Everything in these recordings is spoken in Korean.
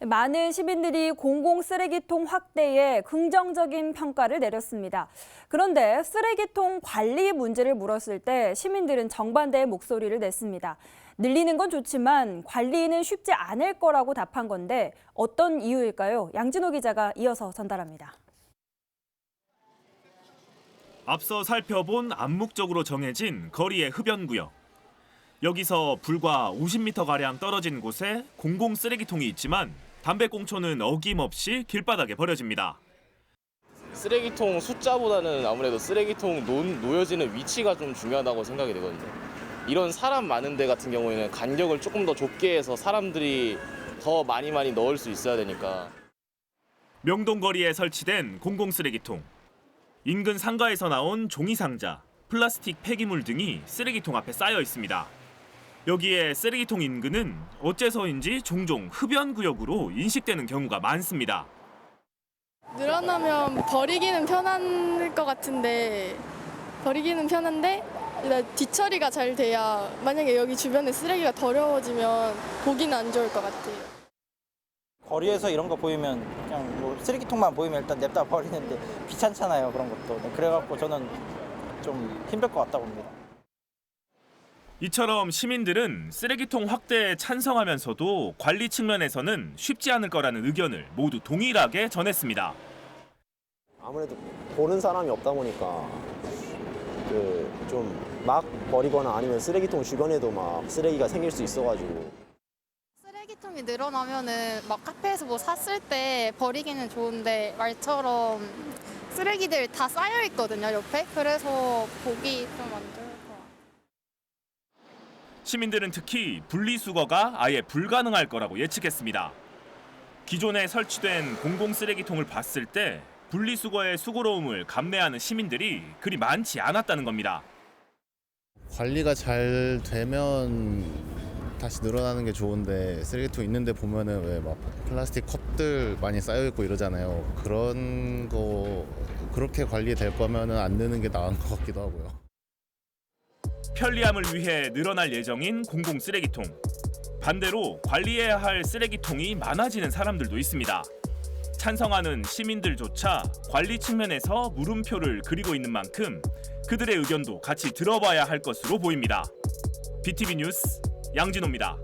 많은 시민들이 공공 쓰레기통 확대에 긍정적인 평가를 내렸습니다. 그런데 쓰레기통 관리 문제를 물었을 때 시민들은 정반대의 목소리를 냈습니다. 늘리는 건 좋지만 관리는 쉽지 않을 거라고 답한 건데 어떤 이유일까요? 양진호 기자가 이어서 전달합니다. 앞서 살펴본 암묵적으로 정해진 거리의 흡연구역. 여기서 불과 50m가량 떨어진 곳에 공공 쓰레기통이 있지만 담배꽁초는 어김없이 길바닥에 버려집니다. 쓰레기통 숫자보다는 아무래도 쓰레기통 놓, 놓여지는 위치가 좀 중요하다고 생각이 되거든요. 이런 사람 많은 데 같은 경우에는 간격을 조금 더 좁게 해서 사람들이 더 많이 많이 넣을 수 있어야 되니까 명동거리에 설치된 공공 쓰레기통. 인근 상가에서 나온 종이 상자, 플라스틱 폐기물 등이 쓰레기통 앞에 쌓여 있습니다. 여기에 쓰레기통 인근은 어째서인지 종종 흡연 구역으로 인식되는 경우가 많습니다. 늘어나면 버리기는 편할 것 같은데 버리기는 편한데 일단 뒤처리가 잘 돼야 만약에 여기 주변에 쓰레기가 더러워지면 보기는 안 좋을 것 같아요. 거리에서 이런 거 보이면 그냥 뭐 쓰레기통만 보이면 일단 냅다 버리는데 귀찮잖아요 그런 것도 네, 그래갖고 저는 좀 힘들 것 같다고 봅니다. 이처럼 시민들은 쓰레기통 확대에 찬성하면서도 관리 측면에서는 쉽지 않을 거라는 의견을 모두 동일하게 전했습니다. 아무래도 보는 사람이 없다 보니까 그 좀 막 버리거나 아니면 쓰레기통 주변에도 막 쓰레기가 생길 수 있어가지고 쓰레기통이 늘어나면은 막 카페에서 뭐 샀을 때 버리기는 좋은데 말처럼 쓰레기들 다 쌓여 있거든요 옆에 그래서 보기 좀안 같아요. 시민들은 특히 분리수거가 아예 불가능할 거라고 예측했습니다. 기존에 설치된 공공 쓰레기통을 봤을 때 분리수거의 수고로움을 감내하는 시민들이 그리 많지 않았다는 겁니다. 관리가 잘 되면 다시 늘어나는 게 좋은데 쓰레기통 있는데 보면은 왜 막 플라스틱 컵들 많이 쌓여 있고 이러잖아요. 그런 거 그렇게 관리될 거면은 안 넣는 게 나은 것 같기도 하고요. 편리함을 위해 늘어날 예정인 공공 쓰레기통. 반대로 관리해야 할 쓰레기통이 많아지는 사람들도 있습니다. 찬성하는 시민들조차 관리 측면에서 물음표를 그리고 있는 만큼 그들의 의견도 같이 들어봐야 할 것으로 보입니다. BTV 뉴스 양진호입니다.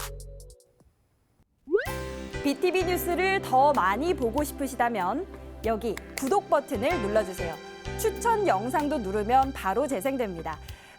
BTV 뉴스를 더 많이 보고 싶으시다면 여기 구독 버튼을 눌러주세요. 추천 영상도 누르면 바로 재생됩니다.